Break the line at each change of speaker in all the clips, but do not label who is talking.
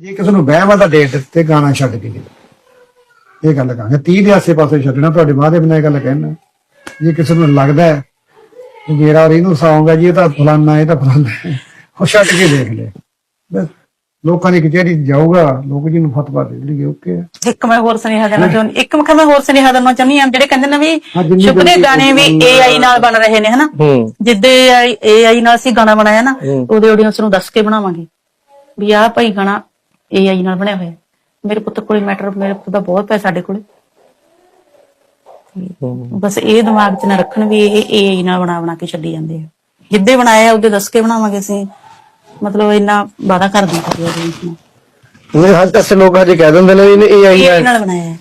ਜੇ ਕਿਸੇ ਨੂੰ ਵਹਿਮਾਂ ਦਾ ਦੇ ਦਿੱਤੇ ਗਾਣਾ ਛੱਡ ਕੇ ਦੇ ਇਹ ਗੱਲ ਕਹਾਂਗੇ। 30 ਦੇ ਆਸੇ ਪਾਸੇ ਛੱਡਣਾ ਤੁਹਾਡੇ ਮਾਂ ਦੇ ਬਿਨਾਂ ਇਹ ਗੱਲ ਕਹਿਣਾ। ਜੇ ਕਿਸੇ ਨੂੰ ਲੱਗਦਾ ਹੈ ਕਿ ਮੇਰਾ ਔਰ ਇਹਨੂੰ ਸੌਂਗ ਹੈ ਜੀ ਇਹ ਤਾਂ ਫਲਾਨਾ ਇਹ ਤਾਂ ਫਲਾਨਾ ਉਹ ਛੱਡ ਕੇ ਦੇਖ ਲੈ। ਬਸ ਲੋਕਾਂ ਦੀ ਕਚਹਿਰੀ ਜਾਊਗਾ ਲੋਕ ਜੀ ਨੂੰ ਫਤਵਾ ਦੇ ਦੇਣਗੇ ਓਕੇ ਹੈ।
ਇੱਕ ਮੈਂ ਹੋਰ ਸੁਨੇਹਾ ਦੇਣਾ ਚਾਹੁੰਦੀ ਇੱਕ ਮੈਂ ਹੋਰ ਸੁਨੇਹਾ ਦੇਣਾ ਚਾਹੁੰਦੀ ਹਾਂ ਜਿਹੜੇ ਕਹਿੰਦੇ ਨੇ ਵੀ
ਜਲਦੀ
ਗਾਣੇ ਵੀ AI ਨਾਲ ਬਣ ਰਹੇ ਨੇ ਹਨਾ? ਜਿੱਦੇ AI ਨਾਲ ਅਸੀਂ ਗਾਣਾ ਬਣਾਇਆ ਨਾ। ਉਹਦੇ ਆਡੀਅנס ਨੂੰ ਦੱਸ ਕੇ ਬਣਾਵਾਂਗੇ। ਵੀ ਆਹ ਭਾਈ ਗਾਣਾ AI ਨਾਲ ਬਣਿਆ ਹੋਇਆ। ਮੇਰੇ ਪੁੱਤ ਕੋਲੇ ਮੈਟਰ ਮੇਰੇ ਪੁੱਤ ਦਾ ਬਹੁਤ ਪੈ ਸਾਡੇ ਕੋਲੇ। ਬਸ ਇਹ ਦਿਮਾਗ 'ਚ ਨਾ ਰੱਖਣ ਵੀ ਇਹ AI ਨਾਲ ਬਣਾ ਬਣਾ ਕੇ ਛੱਡੀ ਜਾਂਦੇ ਆ। ਜਿੱਦੇ ਬਣਾਇਆ ਉਹਦੇ ਦੱਸ ਕੇ ਬਣਾਵਾਂਗੇ ਅਸੀਂ। ਮਤਲਬ ਇੰਨਾ ਵਾਦਾ ਕਰਦੇ ਹਾਂ ਜੀ
ਉਹਨੇ ਹੱਥ ਤੱਕ ਲੋਕ ਹਜੇ ਕਹਿ ਦਿੰਦੇ ਨੇ ਇਹਨੇ ਹੈ
ਨਾਲ ਬਣਾਇਆ। ਹੈ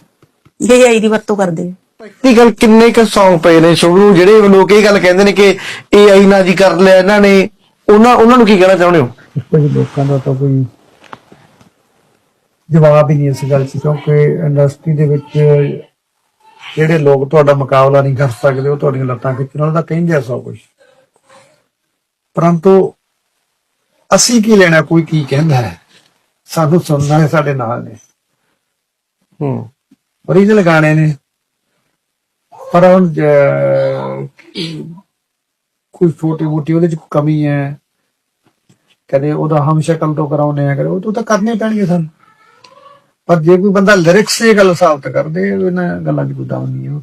ਇਹ AI ਦੀ ਵਰਤੋਂ ਕਰਦੇ
ਪ੍ਰੈਕਟੀਕਲ ਕਿੰਨੇ ਕ Song ਪਏ ਨੇ ਨੂੰ ਜਿਹੜੇ ਲੋਕ ਇਹ ਗੱਲ ਕਹਿੰਦੇ ਨੇ ਕਿ AI ਨਾਲ ਜੀ ਕਰ ਲਿਆ ਇਹਨਾਂ ਨੇ। ਉਹਨਾਂ ਉਹਨਾਂ ਨੂੰ ਕੀ ਕਹਿਣਾ ਚਾਹੁੰਦੇ ਹੋ?
ਕੁਝ ਲੋਕਾਂ ਦਾ ਤਾਂ ਕੋਈ ਜਵਾਬ ਹੀ ਨਹੀਂ ਇਸ ਗੱਲ 'ਚ ਕਿਉਂਕਿ ਇੰਡਸਟਰੀ ਦੇ ਵਿੱਚ ਜਿਹੜੇ ਲੋਕ ਤੁਹਾਡਾ ਮੁਕਾਬਲਾ ਨਹੀਂ ਕਰ ਸਕਦੇ ਉਹ ਤੁਹਾਡੀਆਂ ਲੱਤਾਂ ਖਿੱਚਣ ਵਾਲਾ ਤਾਂ ਕਹਿੰਦੇ ਆ ਸਭ ਕੁਝ ਪਰੰਤੂ ਅਸੀਂ ਕੀ ਲੈਣਾ ਕੋਈ ਕੀ ਕਹਿੰਦਾ ਹੈ? ਸਾਨੂੰ ਸੁਣਨ ਵਾਲੇ ਸਾਡੇ ਨਾਲ ਨੇ।
ਹੂੰ।
ਓਰੀਜਨਲ ਗਾਣੇ ਨੇ। ਪਰ ਹੁਣ ਕੋਈ ਛੋਟੀ ਮੋਟੀ ਉਹਦੇ ਚ ਕਮੀ ਹੈ? ਕਦੇ ਉਹਦਾ ਹਮ ਸ਼ਕਲ ਤੋਂ ਕਰਾਉਨੇ ਆ ਕਦੇ ਉਹ ਤਾਂ ਕਰਨੇ ਪੈਣਗੇ ਸਾਨੂੰ। ਪਰ ਜੇ ਕੋਈ ਬੰਦਾ ਲਿਰਿਕਸ ਇਹ ਗੱਲ ਸਾਬਤ ਕਰਦੇ ਇਹਨਾਂ ਗੱਲਾਂ ਚ ਕੋਈ ਦਮ ਨਹੀਂ ਹੈ।